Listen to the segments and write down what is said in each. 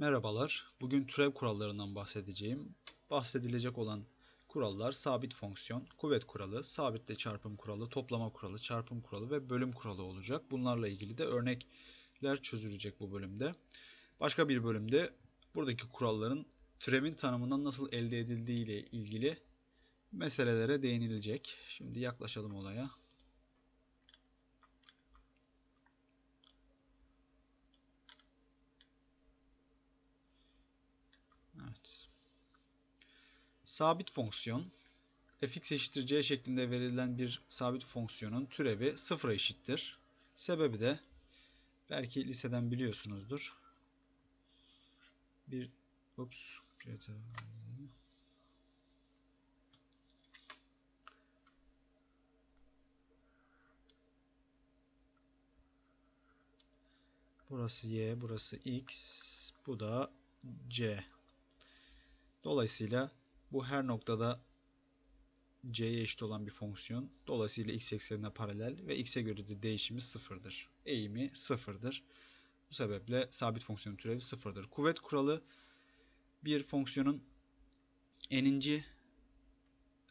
Merhabalar. Bugün türev kurallarından bahsedeceğim. Bahsedilecek olan kurallar sabit fonksiyon, kuvvet kuralı, sabitle çarpım kuralı, toplama kuralı, çarpım kuralı ve bölüm kuralı olacak. Bunlarla ilgili de örnekler çözülecek bu bölümde. Başka bir bölümde buradaki kuralların türevin tanımından nasıl elde edildiği ile ilgili meselelere değinilecek. Şimdi yaklaşalım olaya. Evet. Sabit fonksiyon fx eşittir c şeklinde verilen bir sabit fonksiyonun türevi sıfıra eşittir. Sebebi de belki liseden biliyorsunuzdur. Bir ups Burası y, burası x, bu da c. Dolayısıyla bu her noktada c'ye eşit olan bir fonksiyon. Dolayısıyla x eksenine paralel ve x'e göre de değişimi sıfırdır. Eğimi sıfırdır. Bu sebeple sabit fonksiyonun türevi sıfırdır. Kuvvet kuralı bir fonksiyonun eninci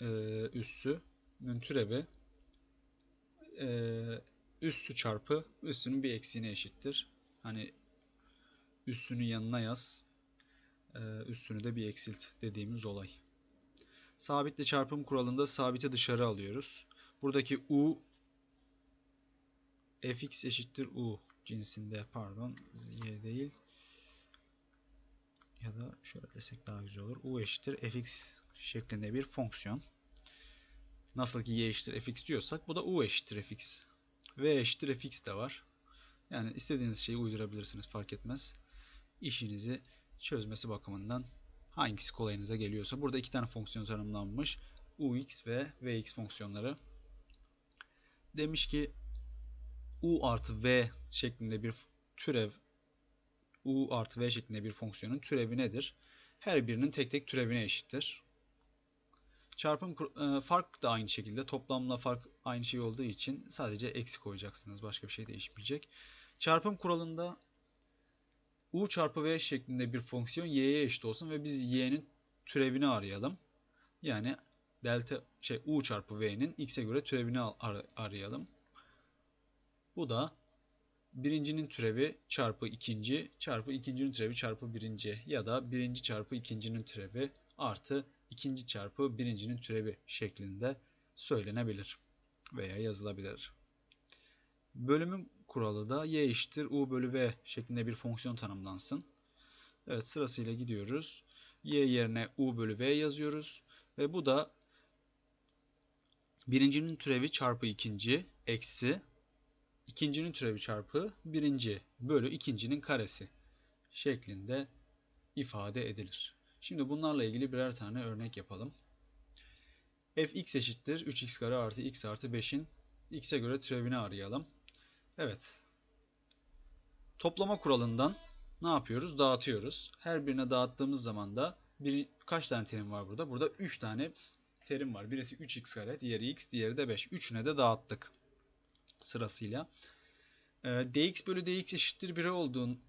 e, üssünün türevi e, üssü çarpı üssünün bir eksiğine eşittir. Hani üssünü yanına yaz üstünü de bir eksilt dediğimiz olay. Sabitle çarpım kuralında sabiti dışarı alıyoruz. Buradaki u fx eşittir u cinsinde pardon y değil ya da şöyle desek daha güzel olur. u eşittir fx şeklinde bir fonksiyon. Nasıl ki y eşittir fx diyorsak bu da u eşittir fx. v eşittir fx de var. Yani istediğiniz şeyi uydurabilirsiniz fark etmez. İşinizi çözmesi bakımından hangisi kolayınıza geliyorsa. Burada iki tane fonksiyon tanımlanmış. ux ve vx fonksiyonları. Demiş ki u artı v şeklinde bir türev u artı v şeklinde bir fonksiyonun türevi nedir? Her birinin tek tek türevine eşittir. Çarpım e, fark da aynı şekilde. Toplamla fark aynı şey olduğu için sadece eksi koyacaksınız. Başka bir şey değişmeyecek. Çarpım kuralında u çarpı v şeklinde bir fonksiyon y'ye eşit olsun ve biz y'nin türevini arayalım. Yani delta şey u çarpı v'nin x'e göre türevini ar arayalım. Bu da birincinin türevi çarpı ikinci çarpı ikincinin türevi çarpı birinci ya da birinci çarpı ikincinin türevi artı ikinci çarpı birincinin türevi şeklinde söylenebilir veya yazılabilir. Bölümün kuralı da y eşittir u bölü v şeklinde bir fonksiyon tanımlansın. Evet sırasıyla gidiyoruz. y yerine u bölü v yazıyoruz. Ve bu da birincinin türevi çarpı ikinci eksi ikincinin türevi çarpı birinci bölü ikincinin karesi şeklinde ifade edilir. Şimdi bunlarla ilgili birer tane örnek yapalım. fx eşittir 3x kare artı x artı 5'in x'e göre türevini arayalım. Evet. Toplama kuralından ne yapıyoruz? Dağıtıyoruz. Her birine dağıttığımız zaman da bir, kaç tane terim var burada? Burada 3 tane terim var. Birisi 3x kare, diğeri x, diğeri de 5. Üçüne de dağıttık sırasıyla. Ee, dx bölü dx eşittir 1 olduğun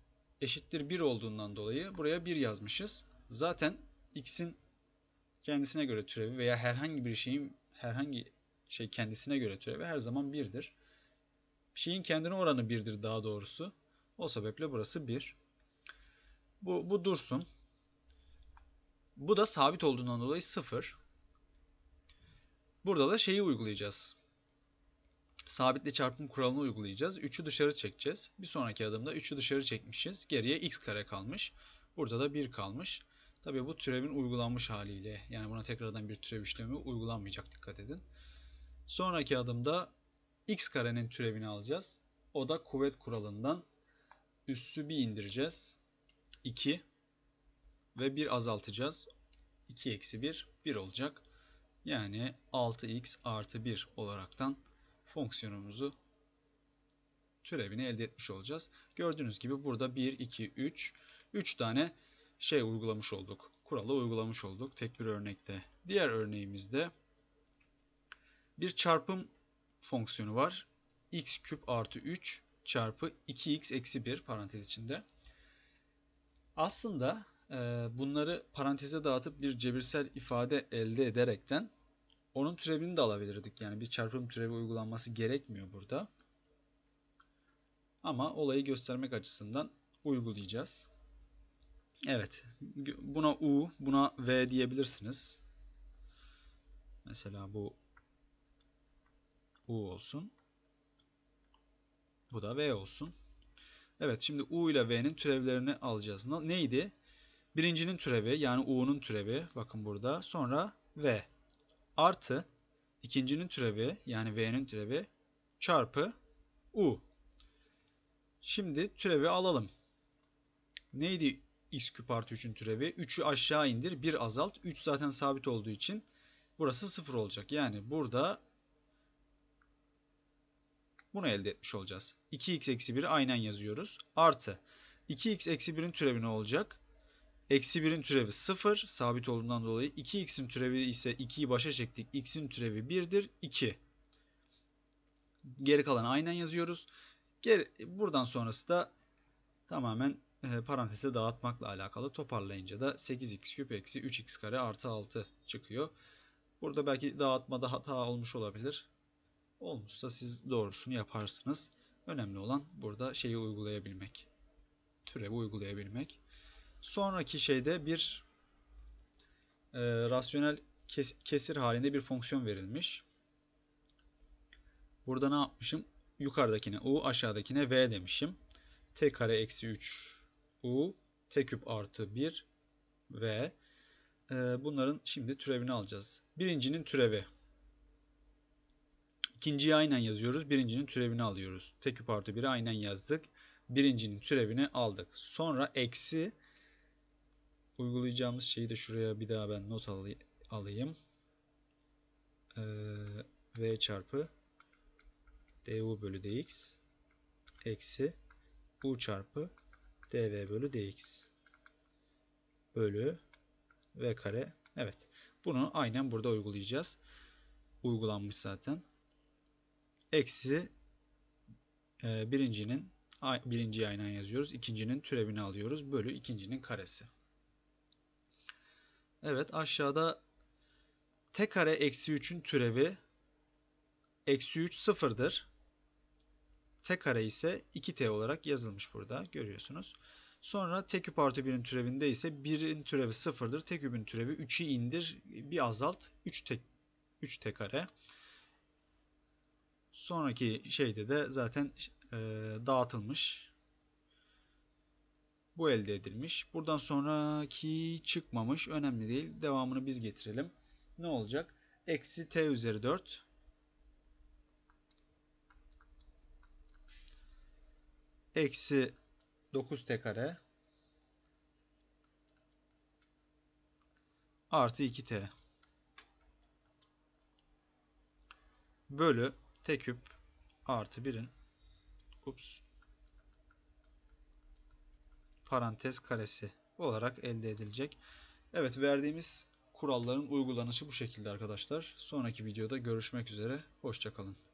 eşittir 1 olduğundan dolayı buraya 1 yazmışız. Zaten x'in kendisine göre türevi veya herhangi bir şeyin herhangi şey kendisine göre türevi her zaman 1'dir şeyin kendine oranı 1'dir daha doğrusu. O sebeple burası 1. Bu, bu dursun. Bu da sabit olduğundan dolayı 0. Burada da şeyi uygulayacağız. Sabitle çarpım kuralını uygulayacağız. 3'ü dışarı çekeceğiz. Bir sonraki adımda 3'ü dışarı çekmişiz. Geriye x kare kalmış. Burada da 1 kalmış. Tabii bu türevin uygulanmış haliyle. Yani buna tekrardan bir türev işlemi uygulanmayacak dikkat edin. Sonraki adımda x karenin türevini alacağız. O da kuvvet kuralından üssü bir indireceğiz. 2 ve 1 azaltacağız. 2 eksi 1 1 olacak. Yani 6x artı 1 olaraktan fonksiyonumuzu türevini elde etmiş olacağız. Gördüğünüz gibi burada 1, 2, 3 3 tane şey uygulamış olduk. Kuralı uygulamış olduk tek bir örnekte. Diğer örneğimizde bir çarpım fonksiyonu var. x küp artı 3 çarpı 2x eksi 1 parantez içinde. Aslında e, bunları paranteze dağıtıp bir cebirsel ifade elde ederekten onun türevini de alabilirdik. Yani bir çarpım türevi uygulanması gerekmiyor burada. Ama olayı göstermek açısından uygulayacağız. Evet. Buna U, buna V diyebilirsiniz. Mesela bu U olsun. Bu da V olsun. Evet şimdi U ile V'nin türevlerini alacağız. Neydi? Birincinin türevi yani U'nun türevi bakın burada. Sonra V artı ikincinin türevi yani V'nin türevi çarpı U. Şimdi türevi alalım. Neydi x küp artı 3'ün türevi? 3'ü aşağı indir 1 azalt. 3 zaten sabit olduğu için burası 0 olacak. Yani burada bunu elde etmiş olacağız. 2x eksi 1'i aynen yazıyoruz. Artı 2x eksi 1'in türevi ne olacak? Eksi 1'in türevi 0 sabit olduğundan dolayı 2x'in türevi ise 2'yi başa çektik. x'in türevi 1'dir 2. Geri kalan aynen yazıyoruz. Geri, buradan sonrası da tamamen e, paranteze dağıtmakla alakalı. Toparlayınca da 8x küp eksi 3x kare artı 6 çıkıyor. Burada belki dağıtmada hata olmuş olabilir. Olmuşsa siz doğrusunu yaparsınız. Önemli olan burada şeyi uygulayabilmek. Türevi uygulayabilmek. Sonraki şeyde bir e, rasyonel kes, kesir halinde bir fonksiyon verilmiş. Burada ne yapmışım? Yukarıdakine u, aşağıdakine v demişim. t kare eksi 3 u, t küp artı 1 v. E, bunların şimdi türevini alacağız. Birincinin türevi. İkinciyi aynen yazıyoruz. Birincinin türevini alıyoruz. T küp artı 1'i aynen yazdık. Birincinin türevini aldık. Sonra eksi uygulayacağımız şeyi de şuraya bir daha ben not alayım. Ee, v çarpı du bölü dx eksi u çarpı dv bölü dx bölü v kare. Evet. Bunu aynen burada uygulayacağız. Uygulanmış zaten. Eksi e, birincinin birinciyi aynen yazıyoruz. İkincinin türevini alıyoruz. Bölü ikincinin karesi. Evet aşağıda t kare eksi 3'ün türevi eksi 3 sıfırdır. t kare ise 2t olarak yazılmış burada görüyorsunuz. Sonra t küp artı 1'in türevinde ise 1'in türevi sıfırdır. t küpün türevi 3'ü indir bir azalt 3 t, 3 t kare. Sonraki şeyde de zaten e, dağıtılmış. Bu elde edilmiş. Buradan sonraki çıkmamış. Önemli değil. Devamını biz getirelim. Ne olacak? Eksi t üzeri 4 eksi 9t kare artı 2t bölü t küp artı 1'in ups parantez karesi olarak elde edilecek. Evet verdiğimiz kuralların uygulanışı bu şekilde arkadaşlar. Sonraki videoda görüşmek üzere. Hoşçakalın.